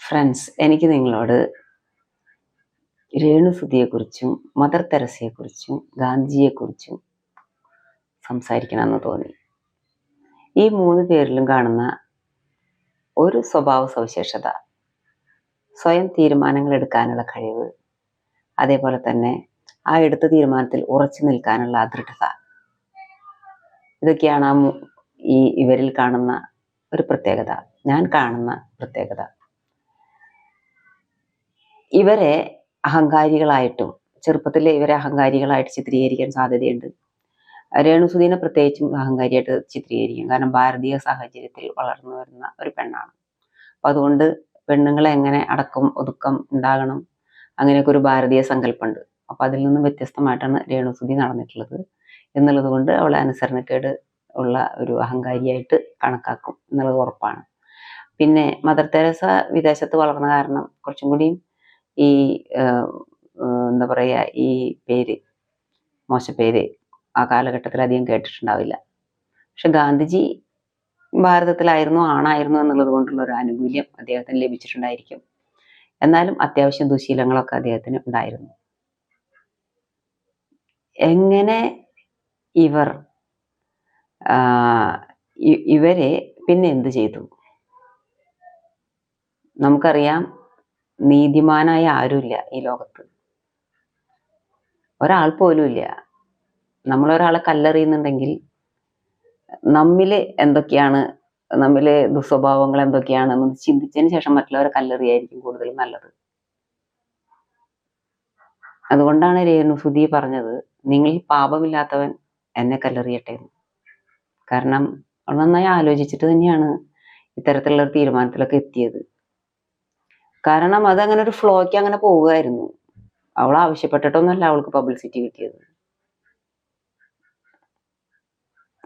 Friends എനിക്ക് നിങ്ങളോട് രേണുസുതിയെക്കുറിച്ചും mother തെരസയെക്കുറിച്ചും ഗാന്ധിജിയെക്കുറിച്ചും സംസാരിക്കണമെന്ന് തോന്നി. ഈ മൂന്ന് പേരിലും കാണുന്ന ഒരു സ്വഭാവ സവിശേഷത സ്വയം തീരുമാനങ്ങൾ എടുക്കാനുള്ള കഴിവ് അതേപോലെ തന്നെ ആ എടുത്ത തീരുമാനത്തിൽ ഉറച്ചു നിൽക്കാനുള്ള ദൃഢത ഇതൊക്കെയാണ് ആ ഈ ഇവരിൽ കാണുന്ന ഒരു പ്രത്യേകത ഞാൻ കാണുന്ന പ്രത്യേകത. ഇവരെ അഹങ്കാരികളായിട്ടും ചെറുപ്പത്തിൽ ഇവരെ അഹങ്കാരികളായിട്ട് ചിത്രീകരിക്കാൻ സാധ്യതയുണ്ട്. രേണുസുദീനെ പ്രത്യേകിച്ചും അഹങ്കാരിയായിട്ട് ചിത്രീകരിക്കും. കാരണം ഭാരതീയ സാഹചര്യത്തിൽ വളർന്നു വരുന്ന ഒരു പെണ്ണാണ്. അപ്പം അതുകൊണ്ട് പെണ്ണുങ്ങളെ എങ്ങനെ അടക്കം ഒതുക്കം ഉണ്ടാകണം? അങ്ങനെയൊക്കെ ഒരു ഭാരതീയ സങ്കല്പമുണ്ട്. അപ്പം അതിൽ നിന്നും വ്യത്യസ്തമായിട്ടാണ് രേണുസുതി നടന്നിട്ടുള്ളത് എന്നുള്ളത് കൊണ്ട് അവളെ അനുസരണക്കേട് ഉള്ള ഒരു അഹങ്കാരിയായിട്ട് കണക്കാക്കും എന്നുള്ളത് ഉറപ്പാണ്. പിന്നെ മദർ തെരേസ വിദേശത്ത് വളർന്ന കാരണം കുറച്ചും കൂടിയും ഈ എന്താ പറയുക ഈ പേര് മോശപ്പേര് ആ കാലഘട്ടത്തിൽ അധികം കേട്ടിട്ടുണ്ടാവില്ല. പക്ഷെ ഗാന്ധിജി ഭാരതത്തിലായിരുന്നു ആണായിരുന്നു എന്നുള്ളത് കൊണ്ടുള്ള ഒരു ആനുകൂല്യം അദ്ദേഹത്തിന് ലഭിച്ചിട്ടുണ്ടായിരിക്കും. എന്നാലും അത്യാവശ്യം ദുശീലങ്ങളൊക്കെ അദ്ദേഹത്തിന് ഉണ്ടായിരുന്നു. എങ്ങനെ ഇവർ ഇവരെ പിന്നെ എന്ത് ചെയ്തു? നമുക്കറിയാം നീതിമാനായ ആരുമില്ല ഈ ലോകത്ത്. ഒരാൾ പോലും ഇല്ല. നമ്മളൊരാളെ കല്ലെറിയുന്നുണ്ടെങ്കിൽ നമ്മിൽ എന്തൊക്കെയാണ് നമ്മിലെ ദുസ്വഭാവങ്ങൾ എന്തൊക്കെയാണെന്ന് ചിന്തിച്ചതിന് ശേഷം മറ്റുള്ളവരെ കല്ലെറിയായിരിക്കും കൂടുതൽ നല്ലത്. അതുകൊണ്ടാണ് രേണുസുതി പറഞ്ഞത് നിങ്ങൾ പാപമില്ലാത്തവൻ എന്നെ കല്ലെറിയട്ടെ കാരണം നന്നായി ആലോചിച്ചിട്ട് തന്നെയാണ് ഇത്തരത്തിലുള്ള തീരുമാനത്തിലൊക്കെ എത്തിയത്. കാരണം അതങ്ങനെ ഒരു ഫ്ലോയ്ക്ക് അങ്ങനെ പോവുകയായിരുന്നു. അവൾ ആവശ്യപ്പെട്ടിട്ടൊന്നുമല്ല അവൾക്ക് പബ്ലിസിറ്റി കിട്ടിയത്.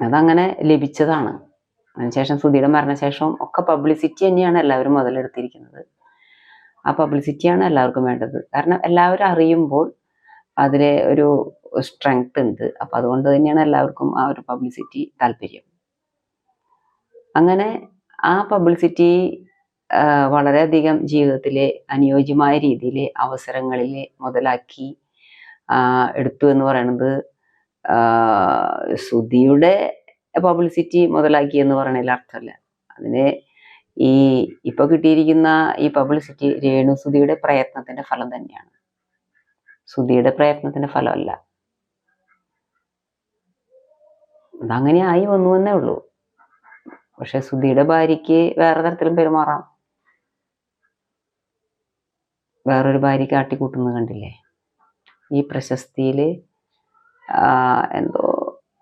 അതങ്ങനെ ലഭിച്ചതാണ്. അതിനുശേഷം സുധിയുടെ മരണശേഷം ഒക്കെ പബ്ലിസിറ്റി തന്നെയാണ് എല്ലാവരും മുതലെടുത്തിരിക്കുന്നത്. ആ പബ്ലിസിറ്റിയാണ് എല്ലാവർക്കും വേണ്ടത്. കാരണം എല്ലാവരും അറിയുമ്പോൾ അതിലെ ഒരു സ്ട്രെങ്ത് ഉണ്ട്. അപ്പം അതുകൊണ്ട് തന്നെയാണ് എല്ലാവർക്കും ആ ഒരു പബ്ലിസിറ്റി താല്പര്യം. അങ്ങനെ ആ പബ്ലിസിറ്റി വളരെയധികം ജീവിതത്തിലെ അനുയോജ്യമായ രീതിയിലെ അവസരങ്ങളിൽ മുതലാക്കി എടുത്തു എന്ന് പറയുന്നത് സുധിയുടെ പബ്ലിസിറ്റി മുതലാക്കി എന്ന് പറയണതിൽ അർത്ഥമല്ല. അതിന് ഈ ഇപ്പൊ കിട്ടിയിരിക്കുന്ന ഈ പബ്ലിസിറ്റി രേണു സുധിയുടെ പ്രയത്നത്തിന്റെ ഫലം തന്നെയാണ്. സുധിയുടെ പ്രയത്നത്തിന്റെ ഫലമല്ല. അതങ്ങനെ ആയി വന്നു എന്നേ ഉള്ളൂ. പക്ഷെ സുധിയുടെ ഭാര്യയ്ക്ക് വേറെ തരത്തിലും പെരുമാറാം. വേറൊരു ഭാര്യ കാട്ടിക്കൂട്ടുന്നത് കണ്ടില്ലേ? ഈ പ്രശസ്തിയിൽ എന്തോ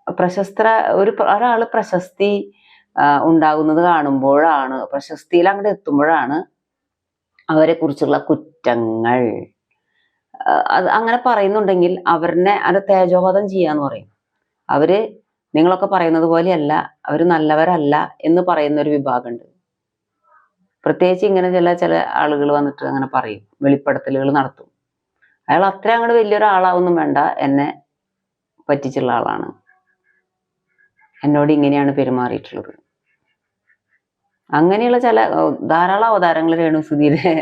പ്രശസ്ത ഒരു ഒരാൾ പ്രശസ്തി ഉണ്ടാകുന്നത് കാണുമ്പോഴാണ് പ്രശസ്തിയിൽ അങ്ങോട്ട് എത്തുമ്പോഴാണ് അവരെ കുറിച്ചുള്ള കുറ്റങ്ങൾ. അത് അങ്ങനെ പറയുന്നുണ്ടെങ്കിൽ അവരെ അത് തേജോവധം ചെയ്യാന്ന് പറയും. അവർ നിങ്ങളൊക്കെ പറയുന്നത് പോലെയല്ല അവർ നല്ലവരല്ല എന്ന് പറയുന്ന ഒരു വിഭാഗമുണ്ട്. പ്രത്യേകിച്ച് ഇങ്ങനെ ചില ചില ആളുകൾ വന്നിട്ട് അങ്ങനെ പറയും. വെളിപ്പെടുത്തലുകൾ നടത്തും. അയാൾ അത്ര അങ്ങോട്ട് വലിയൊരാളാവൊന്നും വേണ്ട. എന്നെ പറ്റിച്ചുള്ള ആളാണ്. എന്നോട് ഇങ്ങനെയാണ് പെരുമാറിയിട്ടുള്ളത്. അങ്ങനെയുള്ള ചില ധാരാളം അവതാരങ്ങൾ രേണു സുധീരെ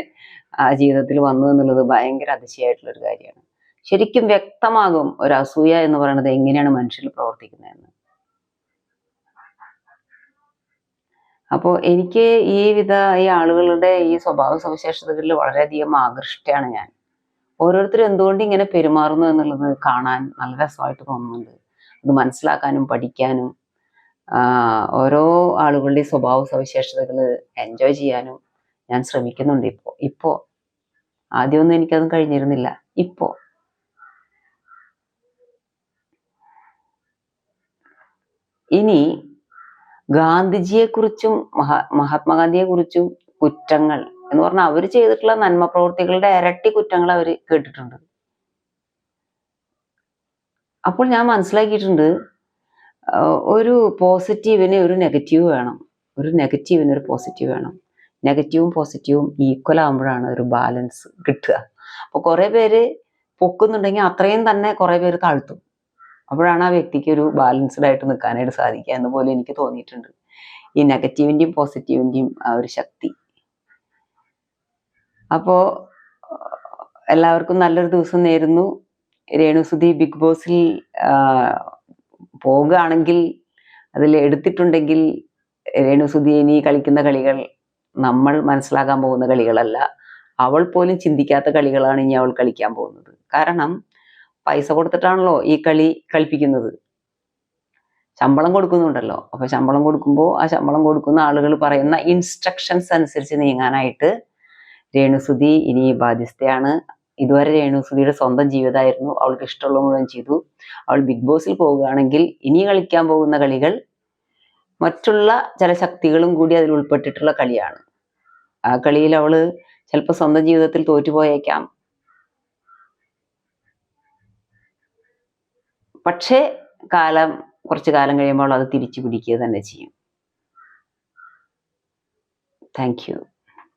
ആ ജീവിതത്തിൽ വന്നു എന്നുള്ളത് ഭയങ്കര അതിശയമായിട്ടുള്ള ഒരു കാര്യമാണ്. ശരിക്കും വ്യക്തമാകും ഒരു അസൂയ എന്ന് പറയുന്നത് എങ്ങനെയാണ് മനുഷ്യരിൽ പ്രവർത്തിക്കുന്നതെന്ന്. അപ്പോൾ എനിക്ക് ഈ വിധ ഈ ആളുകളുടെ ഈ സ്വഭാവ സവിശേഷതകളിൽ വളരെയധികം ആകൃഷ്ടയാണ് ഞാൻ. ഓരോരുത്തരും എന്തുകൊണ്ട് ഇങ്ങനെ പെരുമാറുന്നു എന്നുള്ളത് കാണാൻ നല്ല രസമായിട്ട് തോന്നുന്നുണ്ട്. അത് മനസ്സിലാക്കാനും പഠിക്കാനും ഓരോ ആളുകളുടെ സ്വഭാവ സവിശേഷതകൾ എൻജോയ് ചെയ്യാനും ഞാൻ ശ്രമിക്കുന്നുണ്ട് ഇപ്പോൾ ഇപ്പോൾ ആദ്യമൊന്നും എനിക്കതും കഴിഞ്ഞിരുന്നില്ല. ഇപ്പോൾ ഇനി ഗാന്ധിജിയെക്കുറിച്ചും മഹാ മഹാത്മാഗാന്ധിയെക്കുറിച്ചും കുറ്റങ്ങൾ എന്ന് പറഞ്ഞാൽ അവർ ചെയ്തിട്ടുള്ള നന്മ പ്രവർത്തികളുടെ ഇരട്ടി കുറ്റങ്ങൾ അവർ കേട്ടിട്ടുണ്ട്. അപ്പോൾ ഞാൻ മനസ്സിലാക്കിയിട്ടുണ്ട് ഒരു പോസിറ്റീവിന് ഒരു നെഗറ്റീവ് വേണം. ഒരു നെഗറ്റീവിന് ഒരു പോസിറ്റീവ് വേണം. നെഗറ്റീവും പോസിറ്റീവും ഈക്വൽ ആകുമ്പോഴാണ് ഒരു ബാലൻസ് കിട്ടുക. അപ്പോൾ കുറേ പേര് പൊക്കുന്നുണ്ടെങ്കിൽ അത്രയും തന്നെ കുറേ പേര് താഴ്ത്തും. അപ്പോഴാണ് ആ വ്യക്തിക്ക് ഒരു ബാലൻസ്ഡ് ആയിട്ട് നിൽക്കാനായിട്ട് സാധിക്കുക എന്ന് പോലെ എനിക്ക് തോന്നിയിട്ടുണ്ട്. ഈ നെഗറ്റീവിന്റെയും പോസിറ്റീവിന്റെയും ആ ഒരു ശക്തി. അപ്പോൾ എല്ലാവർക്കും നല്ലൊരു ദിവസം നേരുന്നു. രേണുസുതി ബിഗ് ബോസിൽ പോകുകയാണെങ്കിൽ അതിൽ എടുത്തിട്ടുണ്ടെങ്കിൽ രേണുസുതി ഇനി കളിക്കുന്ന കളികൾ നമ്മൾ മനസ്സിലാക്കാൻ പോകുന്ന കളികളല്ല. അവൾ പോലും ചിന്തിക്കാത്ത കളികളാണ് ഇനി അവൾ കളിക്കാൻ പോകുന്നത്. കാരണം പൈസ കൊടുത്തിട്ടാണല്ലോ ഈ കളി കളിപ്പിക്കുന്നത്. ശമ്പളം കൊടുക്കുന്നുണ്ടല്ലോ. അപ്പൊ ശമ്പളം കൊടുക്കുമ്പോൾ ആ ശമ്പളം കൊടുക്കുന്ന ആളുകൾ പറയുന്ന ഇൻസ്ട്രക്ഷൻസ് അനുസരിച്ച് നീങ്ങാനായിട്ട് രേണുസുതി ഇനി ബാധ്യസ്ഥയാണ്. ഇതുവരെ രേണുസുതിയുടെ സ്വന്തം ജീവിതമായിരുന്നു. അവൾക്ക് ഇഷ്ടമുള്ള മുഴുവൻ ചെയ്തു. അവൾ ബിഗ് ബോസിൽ പോവുകയാണെങ്കിൽ ഇനി കളിക്കാൻ പോകുന്ന കളികൾ മറ്റുള്ള ചില ശക്തികളും കൂടി അതിൽ ഉൾപ്പെട്ടിട്ടുള്ള കളിയാണ്. ആ കളിയിൽ അവൾ ചിലപ്പോൾ സ്വന്തം ജീവിതത്തിൽ തോറ്റുപോയേക്കാം. പക്ഷേ കാലം കുറച്ച് കാലം കഴിയുമ്പോൾ അത് തിരിച്ചു പിടിക്കുക തന്നെ ചെയ്യും. താങ്ക്